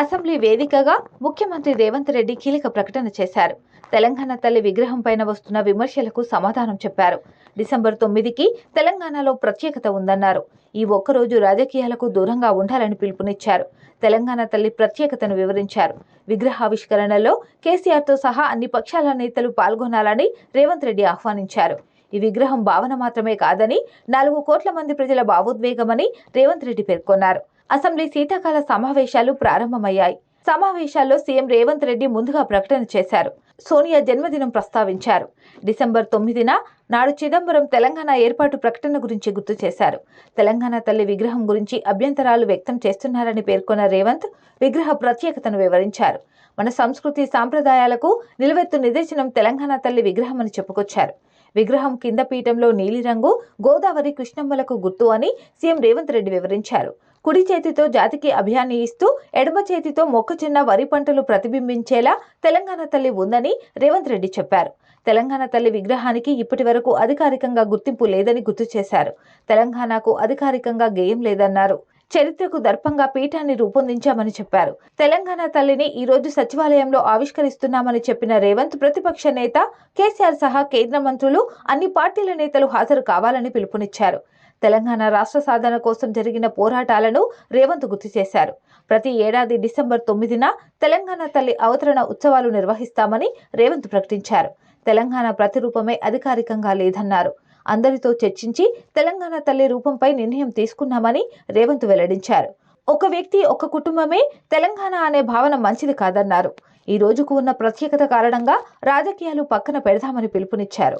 Assembly వేదికగా ముఖ్యమంత్రి రేవంత్ రెడ్డి కీలక ప్రకటన చేశారు. తెలంగాణ తల్లి విగ్రహం పైన వస్తున్న విమర్శలకు సమాధానం చెప్పారు. డిసెంబర్ తొమ్మిదికి తెలంగాణలో ప్రత్యేకత ఉందన్నారు. ఈ ఒక్కరోజు రాజకీయాలకు దూరంగా ఉండాలని పిలుపునిచ్చారు. తెలంగాణ తల్లి ప్రత్యేకతను వివరించారు. విగ్రహావిష్కరణలో కేసీఆర్తో సహా అన్ని పక్షాల నేతలు పాల్గొనాలని రేవంత్ రెడ్డి ఆహ్వానించారు. ఈ విగ్రహం భావన మాత్రమే కాదని నాలుగు కోట్ల మంది ప్రజల భావోద్వేగమని రేవంత్ రెడ్డి పేర్కొన్నారు. అసెంబ్లీ శీతాకాల సమావేశాలు ప్రారంభమయ్యాయి. సమావేశాల్లో సీఎం రేవంత్ రెడ్డి ముందుగా ప్రకటన చేశారు. సోనియా జన్మదినం ప్రస్తావించారు. డిసెంబర్ తొమ్మిదిన నాడు చిదంబరం తెలంగాణ ఏర్పాటు ప్రకటన గురించి గుర్తు చేశారు. తెలంగాణ తల్లి విగ్రహం గురించి అభ్యంతరాలు వ్యక్తం చేస్తున్నారని పేర్కొన్న రేవంత్ విగ్రహ ప్రత్యేకతను వివరించారు. మన సంస్కృతి సాంప్రదాయాలకు నిలువెత్తు నిదర్శనం తెలంగాణ తల్లి విగ్రహం అని చెప్పుకొచ్చారు. విగ్రహం కింద పీఠంలో నీలిరంగు గోదావరి కృష్ణమ్మలకు గుర్తు అని సీఎం రేవంత్ రెడ్డి వివరించారు. కుడి చేతితో జాతికి అభియాన్ని ఇస్తూ ఎడమ చేతితో మొక్కజొన్న వరి పంటలు ప్రతిబింబించేలా తెలంగాణ తల్లి ఉందని రేవంత్ రెడ్డి చెప్పారు. తెలంగాణ తల్లి విగ్రహానికి ఇప్పటి వరకు అధికారికంగా గుర్తింపు లేదని గుర్తు చేశారు. తెలంగాణకు అధికారికంగా గేయం లేదన్నారు. చరిత్రకు దర్పంగా పీఠాన్ని రూపొందించామని చెప్పారు. తెలంగాణ తల్లిని ఈ రోజు సచివాలయంలో ఆవిష్కరిస్తున్నామని చెప్పిన రేవంత్ ప్రతిపక్ష నేత కేసీఆర్ సహా కేంద్ర మంత్రులు అన్ని పార్టీల నేతలు హాజరు కావాలని పిలుపునిచ్చారు. తెలంగాణ రాష్ట్ర సాధన కోసం జరిగిన పోరాటాలను రేవంత్ గుర్తు చేశారు. ప్రతి ఏడాది డిసెంబర్ తొమ్మిదిన తెలంగాణ తల్లి అవతరణ ఉత్సవాలు నిర్వహిస్తామని రేవంత్ ప్రకటించారు. తెలంగాణ ప్రతిరూపమే అధికారికంగా లేదన్నారు. అందరితో చర్చించి తెలంగాణ తల్లి రూపంపై నిర్ణయం తీసుకున్నామని రేవంత్ వెల్లడించారు. ఒక వ్యక్తి ఒక కుటుంబమే తెలంగాణ అనే భావన మంచిది కాదన్నారు. ఈ రోజుకు ఉన్న ప్రత్యేకత కారణంగా రాజకీయాలు పక్కన పెడదామని పిలుపునిచ్చారు.